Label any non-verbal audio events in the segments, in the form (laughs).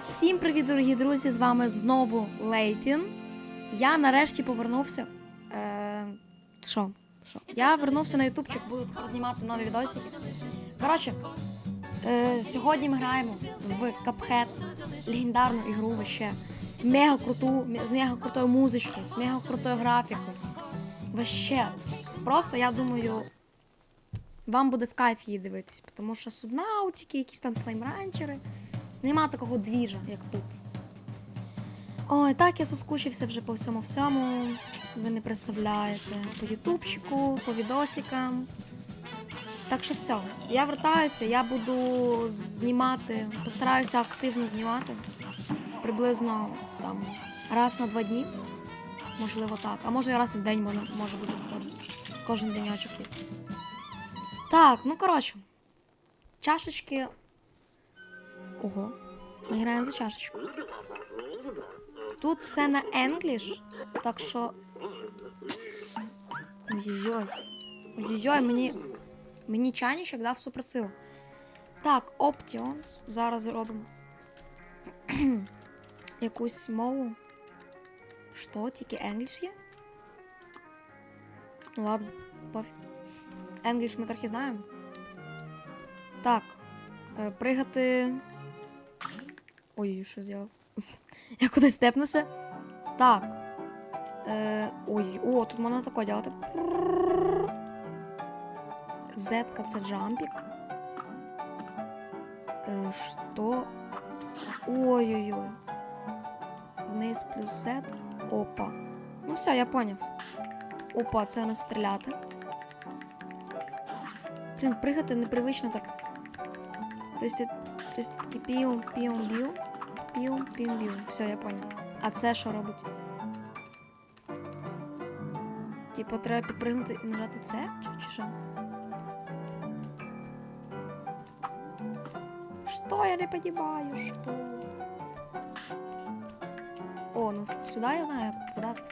Всім привіт, дорогі друзі! З вами знову Лейтін. Я нарешті повернувся. Е, Що? Я вернувся на ютубчик, буду знімати нові відосики. Коротше, е, сьогодні ми граємо в Cuphead, легендарну ігру вообще. Мега круту, з мега крутою музичкою, з мега крутою графікою. Вообще. Просто я думаю, вам буде в кайф її дивитись, тому що субнаутики, якісь там слаймранчери. Нема такого двіжа, як тут. Ой, так я соскучився вже по всьому всьому. Ви не представляєте. По ютубчику, по відосикам. Так що все, я вертаюся, я буду знімати, постараюся активно знімати. Приблизно там раз на два дні. Можливо, так. А може і раз в день може, бути виходити. Кожен денечок. Так, ну коротше. Чашечки Ого, ми граємо за чашечку. Тут все на English, так що. Ой-ой-ой. Ой-ой-ой, мені. Мені чайничок дав суперсилу. Так, Options. Зараз зробимо. (clears throat) Якусь мову. Що, тільки English є? Ну ладно, пофіг. English ми трохи знаємо. Так. Е, Пригати. Ой, що зробив? (laughs) Я кудись степнувся. Так. Е, ой, о, тут можна таке ділати. Зетка це джампік. Е, що? Ой-ой-ой. Вниз плюс Z. Опа. Ну все, я поняв. Опа, це у нас стріляти. Блін, пригати непривично так. Тобто, ти- тобто такий піум, піум, б'ю. Піум, піум, б'ю. Все, я поняв. А це що робить? Типу, треба підпригнути і нажати це? Чи, чи що? Что я не понимаю, что? О, ну сюда я знаю, як попадати.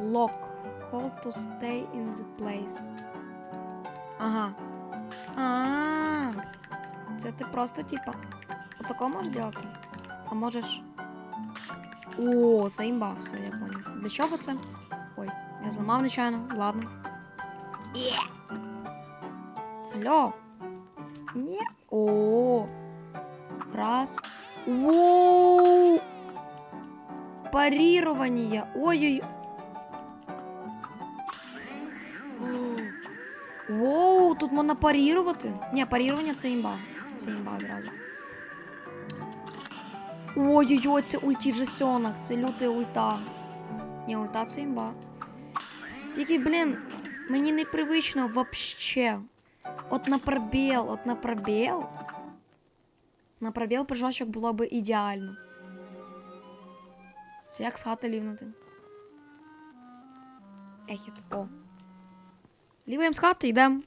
Lock. Hold to stay in the place. Ага. А, це ти просто типа отако можеш делати? А можеш. О, це імба, все, я поняв. Для чого це? Ой, я зламав нечайно, ладно. Є! Алло. Ні. О. Раз. Воу. Парирование. Ой-ой. Воу, тут можна парірувати. Ні, парірування це імба. Це імба зразу. Ой-ой-ой, це ультіжесьонок, це лютий ульта. Ні, ульта це імба. Тільки, блін, мені непривично вообще. От на пробіл, от на пробіл. На пробіл прыжочок було би ідеально. Це як з хати лівнути. Ехіт, о. Ліваємо з хати, йдемо.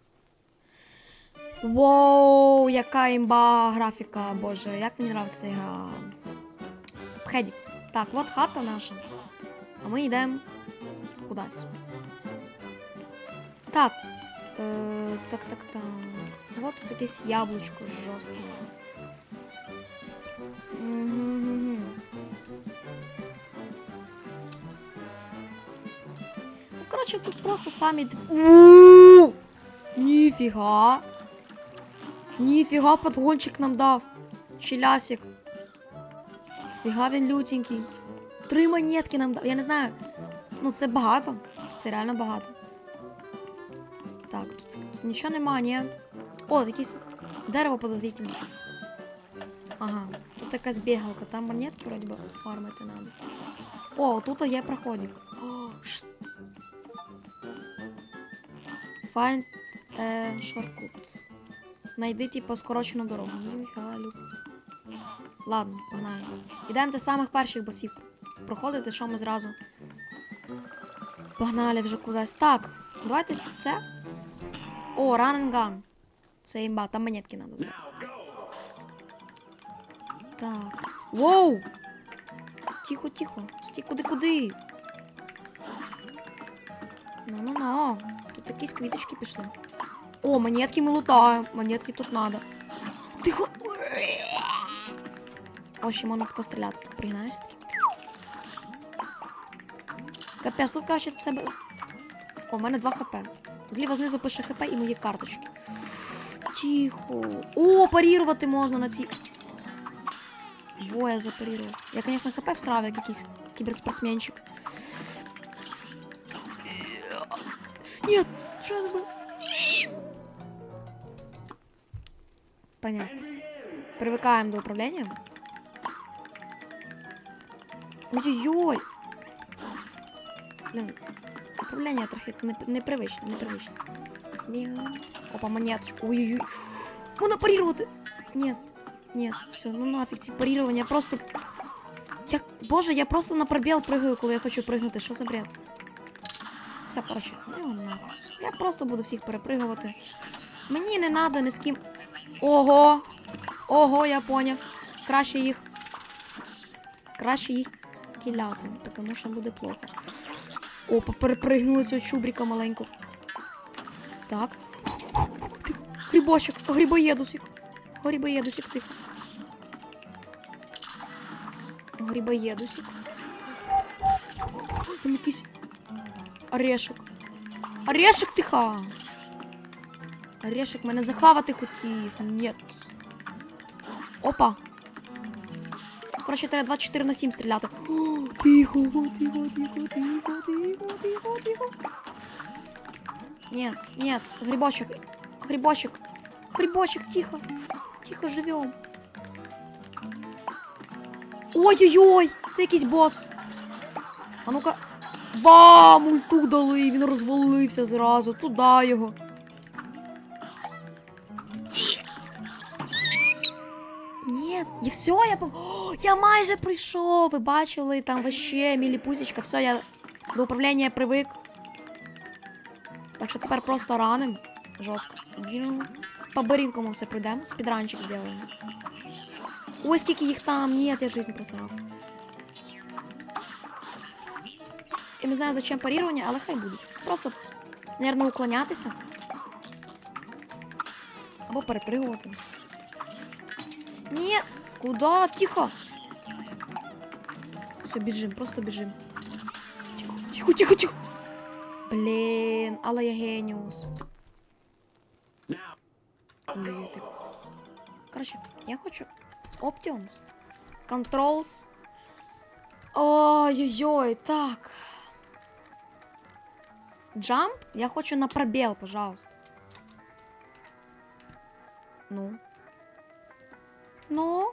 Воу, яка імба графіка, боже, як мені нравиться ця гра. Обхедік. Так, от хата наша. А ми йдемо кудись. Так. Е, так, так, так. Вот тут якесь яблучко жорстке. Ну, коротше, тут просто самі. Ніфіга. Ніфіга подгончик нам дав. Челясик. Фіга він лютенький. Три монетки нам дав. Я не знаю. Ну, це багато. Це реально багато. Так, тут, тут нічого нема, ні. О, якесь дерево подозрительне. Ага, тут якась бігалка, там монетки вроді би фармити надо. О, тут є проходик. Ш... Find a shortcut. Найди, типу, скорочену дорогу. Люк. Ладно, погнали. Ідемо до самих перших босів проходити, що ми зразу. Погнали вже кудись. Так, давайте це. О, run and gun. Це імба, там монетки збирати. Так. Воу! Тихо, тихо. Стій, куди, куди? Ну, ну, ну. Тут якісь квіточки пішли. О, монетки ми лутаємо. Монетки тут надо. Тихо. О, ще можна постріляти, так таки. Капець, тут краще в себе. О, в мене 2 хп. Зліва знизу пише хп і мої карточки. Тихо. О, парірувати можна на цій. Во, я запарірував. Я, звісно, хп всрав, як якийсь кіберспортсменчик. Ні, що я зробив? Понятно. Привикаємо до управління. Ой-ой-ой. Блін, управління трохи не- непривичне, непривичне. Мяу. Опа, монеточку. Ой-ой-ой. Можна парірувати. Нет, нет, все, ну нафіг ці парірування. Просто. Я... Боже, я просто на пробіл пригаю, коли я хочу пригнути. Що за бред? Все, коротше, ну його нафіг. Я просто буду всіх перепригувати. Мені не треба ні з ким. Ого! Ого, я поняв. Краще їх. Краще їх кіляти, тому що буде плохо. Опа, перепригнули цього чубріка маленького. Так. Грибочок, грибоєдусик. Грибоєдусик, тихо. Грибоєдусик. Там якийсь орешек. Орешек тихо. Орешек мене захавати хотів. Нет. Опа. Коротше, треба 24 на 7 стріляти. О, Тихо, тихо, тихо, тихо, тихо, тихо, тихо. Нет, нет, грибочек. Грибочек. Грибочек, тихо. Тихо живем. Ой-ой-ой! Це якийсь бос. А ну-ка. Бам! Ульту дали, він розвалився зразу. Туди його. І все, я пом- О, я майже прийшов. Ви бачили, там вообще міліпусечка. Все, я до управління привик. Так що тепер просто раним. Жорстко. По барінкому все пройдемо, спідранчик зробимо. Ой, скільки їх там. Ні, я жизнь просрав. Я не знаю, зачем парірування, але хай будуть. Просто, наверное, уклонятися. Або перепригувати. Ні, куда? Тихо. Все, біжим, просто біжим. Тихо, тихо, тихо, тихо. Блін, але я геніус. Ой-ой-ой, тихо. Коротше, я хочу Options. Controls. Ой-ой-ой, так. Jump? Я хочу на пробел, пожалуйста. Ну. Ну.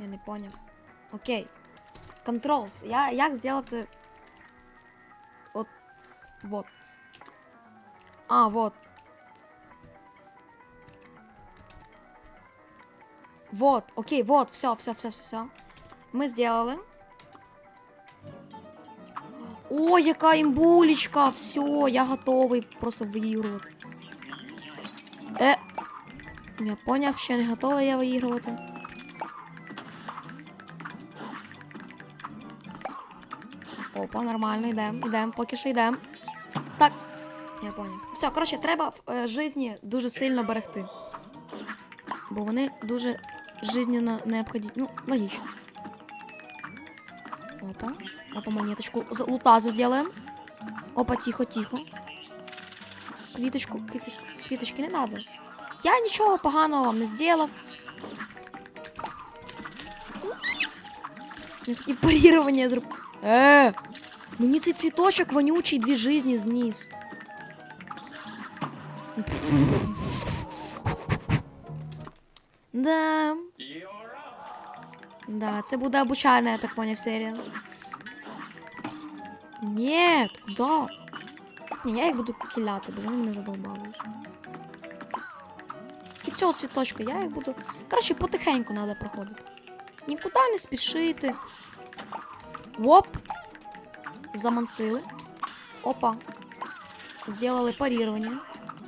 Я не поняв. Окей. Controls. Я, як зробити... От... Вот. А, вот. Вот, окей, вот, все, все, все, все, все. Мы сделали. Ой, яка імбулечка! Все, я готовий просто виігрувати. Е. Я поняв, ще не готова я виігрувати. Опа, нормально, йдемо, йдемо, поки що йдемо. Так. Я поняв. Все, коротше, треба в е, житті дуже сильно берегти. Бо вони дуже жизненно необхідні. Ну, логічно. Опа. Опа, монеточку. Лутазу сделаем. Опа, тихо, тихо. Квіточку, квіти- квіточки не надо. Я нічого поганого вам не зробив. Хотів парірування зробити. Е! Мені цей цвіточок вонючий дві жизні зніс. Да. Да, це буде обучальна, я так поняв, серія. Нет, куда? Ні, я їх буду кіляти, бо вони мене задолбали. вже. І цього цвіточка, я їх буду. Коротше, потихеньку треба проходити. Нікуди не спішити. Оп. Замансили. Опа. Сделали парірування.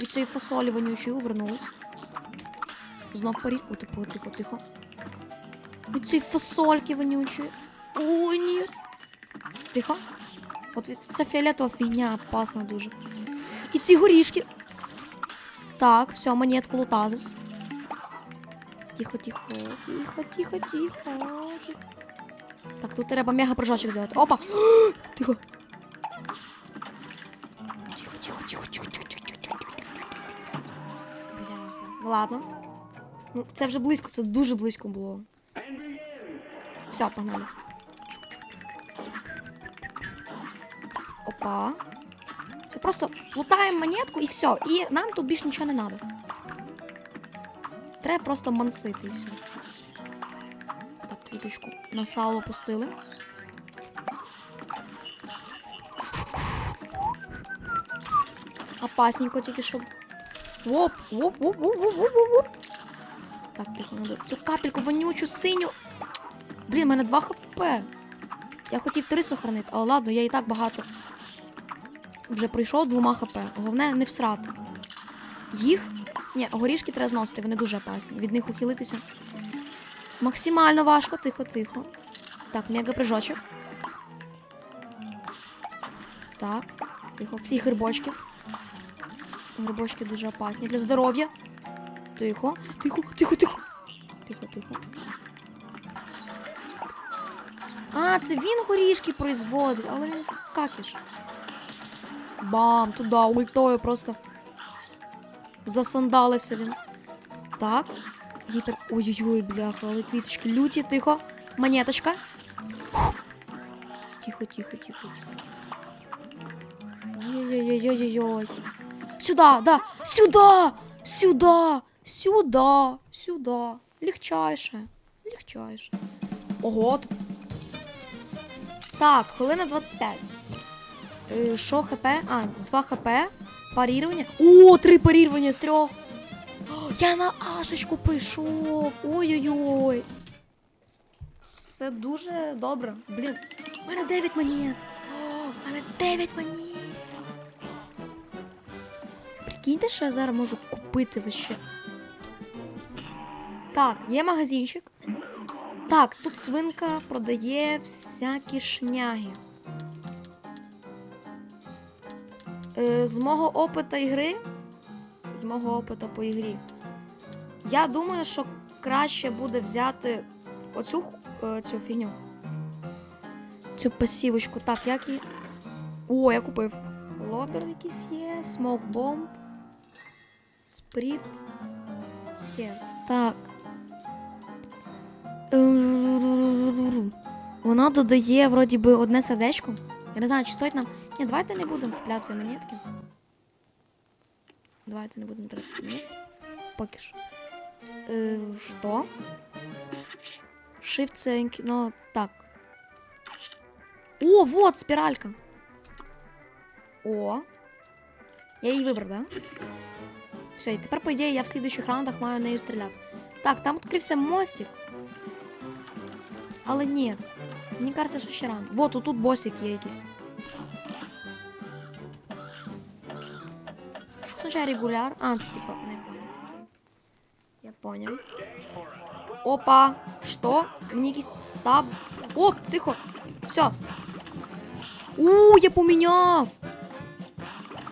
Від цієї фасолі вонючої увернулись. Знов парі. О, тихо, тихо, тихо. Від цієї фасольки вонючої. О, ні. Тихо. От від- ця фіолетова фігня опасна дуже. І ці горішки. Так, все, монетку лутазис. Тихо, тихо, тихо, тихо, тихо. Так, тут треба мега прыжочок сделать. Опа! (gasps) Тихо. Тихо, тихо, тихо, тихо, тихо, тихо, тихо, тихо. Бля. Ну, ладно. Ну, це вже близько, це дуже близько було. Все, погнали. Опа. Все, просто лутаємо монетку і все. І нам тут більше нічого не треба. Треба просто мансити і все. Квіточку на сало пустили. Опасненько тільки що. Оп, оп, оп, оп, оп, оп, оп, оп. Так, тихо, надо цю капельку вонючу синю. Блін, в мене 2 хп. Я хотів 3 сохранити, але ладно, я і так багато. Вже прийшов двома хп. Головне не всрати. Їх. Ні, горішки треба зносити, вони дуже опасні. Від них ухилитися. Максимально важко, тихо, тихо. Так, мега прыжочок. Так, тихо. Всіх грибочків. Грибочки дуже опасні для здоров'я. Тихо, тихо, тихо, тихо. Тихо, тихо. А, це він горішки производить, але він какіш. Бам, туди, ультою просто. Засандалився він. Так. Гіпер. Ой-ой-ой, бляха, але квіточки люті, тихо. Монеточка. Тихо, тихо, тихо, тихо. Ой-ой-ой-ой-ой. Сюда, да, сюда, сюда, сюда, сюда. Легчайше, легчайше. Ого, тут. Так, хвилина 25. Е, Що хп? А, 2 хп. Парірування. О, три парірування з трьох. Я на Ашечку прийшов. Ой-ой-ой. Це дуже добре. Блін, у мене 9 монет. О, у мене 9 монет. Прикиньте, що я зараз можу купити вообще. Так, є магазинчик. Так, тут свинка продає всякі шняги. Е, з мого опиту ігри. З мого опиту по ігрі. Я думаю, що краще буде взяти оцю е, цю фігню. Цю пасівочку. Так, як і. О, я купив. Лобер якийсь є, смок бомб. Спріт. Херт. Так. Воно додає, вроді би, одне сердечко. Я не знаю, чи стоїть нам. Ні, давайте не будемо купляти монетки. Давайте не будемо тратити монетки. Поки що. Е, що? Shift це інк- ну так. О, вот спіралька. О. Я її вибрав, да? Все, і тепер, по ідеї, я в слідуючих раундах маю нею стріляти. Так, там відкрився мостик. Але ні. Мені кажеться, що ще рано. Вот, тут босик є якийсь. Що означає регуляр? А, це типа, не понял. Окей. Я понял. Опа! Що? Мені якийсь таб. Оп, тихо! Все. У, я поміняв!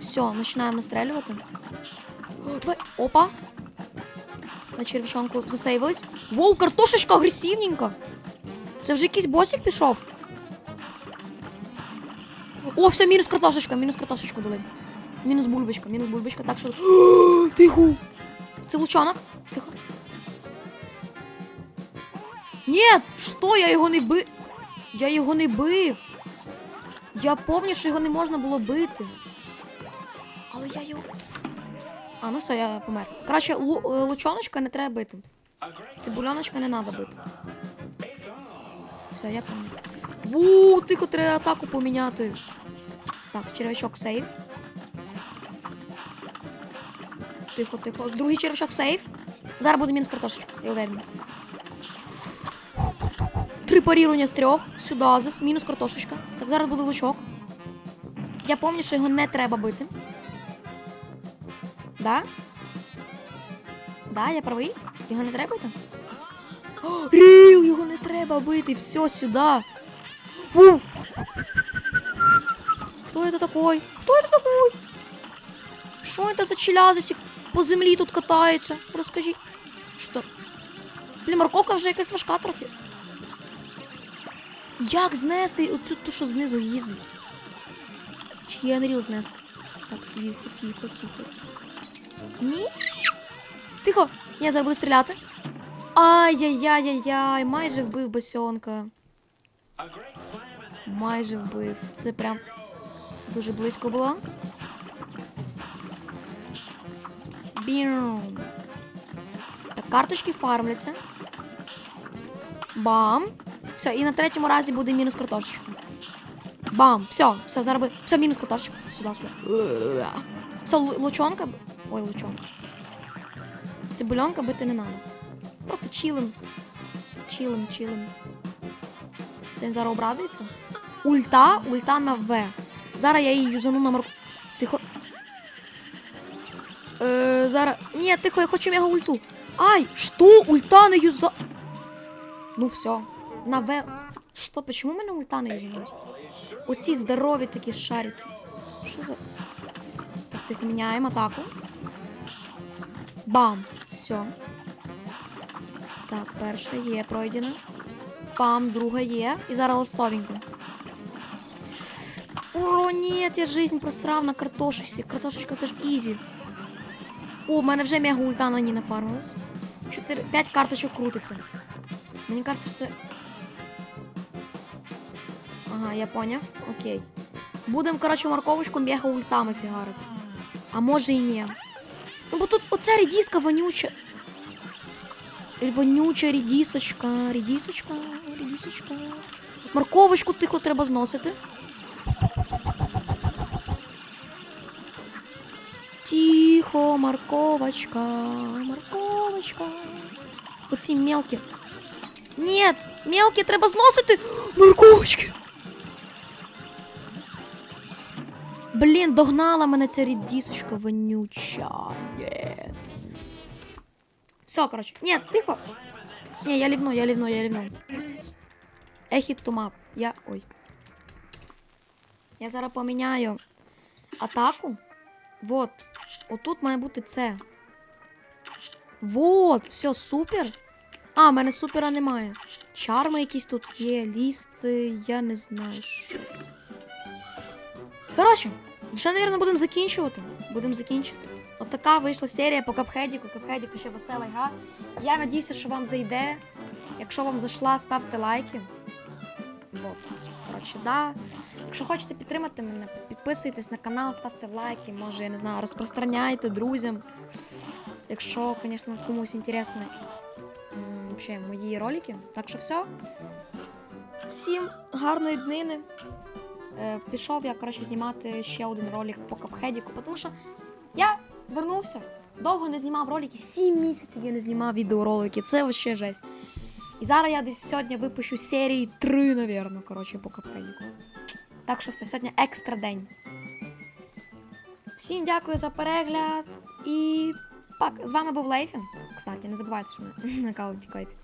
Все, починаємо настрелювати. Давай. Опа! На червячонку засейвились. Воу, картошечка агресивненька! Це вже якийсь босик пішов. О, все, мінус картошечка, мінус картошечку дали. Мінус бульбочка, мінус бульбочка, так що. (gasps) Тихо! Це лучонок. Ні, що? Я його не бив. Я його не бив. Я пам'ятаю, що його не можна було бити. Але я його. А, ну все, я помер. Краще лу- е, лучоночка не треба бити. Цибульоночка не треба бити. Все, я понял. У, тихо, треба атаку поміняти. Так, червячок сейф. Тихо, тихо. Другий червячок сейф. Зараз буде мінус картошечка, я уверена. Три парірування з трьох. Сюди, зас. Мінус картошечка. Так, зараз буде лучок. Я пам'ятаю, що його не треба бити. Да? Да, я правий? Його не треба бити? О, Ріл, його не треба бити. Все сюди. У! Кто это такой? Кто это такой? Що это за челязисік по землі тут катається? Розкажіть. Що? Блін, морковка вже якась важка трохи. Як знести оцю ту, що знизу їздить? Чи є Unreal знести? Так, тихо, тихо, тихо, тихо. Ні. Тихо! Я зараз буду стріляти. Ай-яй-яй-яй-яй, майже вбив босьонка. Майже вбив. Це прям дуже близько було. Бім. Так, карточки фармляться. Бам. Все, і на третьому разі буде мінус картошечка. Бам! Все, все, зараз би. Все, мінус картошечка. Все, сюди, сюди. Все, лу- лучонка. Ой, лучонка. Цибульонка бити не надо. Просто чилим. Чилим, чилим. Це він зараз обрадується. Ульта, ульта на В. Зараз я її юзану на марку. Тихо. Е, зараз. Ні, тихо, я хочу мега ульту. Ай, що? Ульта не юза. Ну все. На В. Що, почему в мене ульта не юзанулась? Оці здорові такі шарики. Що за. Так, тихо, міняємо атаку. Бам! Все. Так, перша є пройдена. Бам, друга є. І зараз ластовенько. О, ні, я жизнь просрав на картошечці. Картошечка це ж ізі. О, в мене вже мега ульта на ній нафармилась. 4, 5 карточок крутиться. Мені кажется, це. Ага, я поняв. Окей. Будем, коротше, морковочку мега ультами фігарити. А може і ні. Ну бо тут оця рідіска вонюча. Вонюча рідісочка, рідісочка, рідісочка. Морковочку тихо треба зносити. Тихо, морковочка, морковочка. Оці мелкі. Нет, мелкі треба зносити. Морковочки. Блін, догнала мене ця рідісочка вонюча. Нет. Все, короче. Нет, тихо. Не, я лівну, я лівну, я лівну. Ехіт тумап. Я. Ой. Я зараз поміняю атаку. Вот. Отут має бути це. Вот, все, супер. А, в мене супера немає. Чарми якісь тут є, лісти, я не знаю, що це. Коротше, вже, мабуть, будемо закінчувати. Будемо закінчувати. От така вийшла серія по капхедіку. Капхедіку ще весела гра. Я надіюся, що вам зайде. Якщо вам зайшла, ставте лайки. Вот. Коротше, да. Якщо хочете підтримати мене, підписуйтесь на канал, ставте лайки, може, я не знаю, розпространяйте друзям. Якщо, звісно, комусь інтересно мої ролики. Так що все. Всім гарної днини. Е, пішов я, коротше, знімати ще один ролик по капхедіку, тому що я вернувся. Довго не знімав ролики, 7 місяців я не знімав відеоролики. Це вообще жесть. І зараз я десь сьогодні випущу серії 3, навірно, коротше, по капхедіку. Так що все, сьогодні екстра день. Всім дякую за перегляд і пак. З вами був Лейфін. Кстати, не забувайте, що ми на аккаунті Клейфін.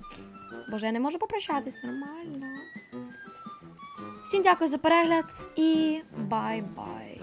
Боже, я не можу попрощатись нормально. Всім дякую за перегляд і бай-бай.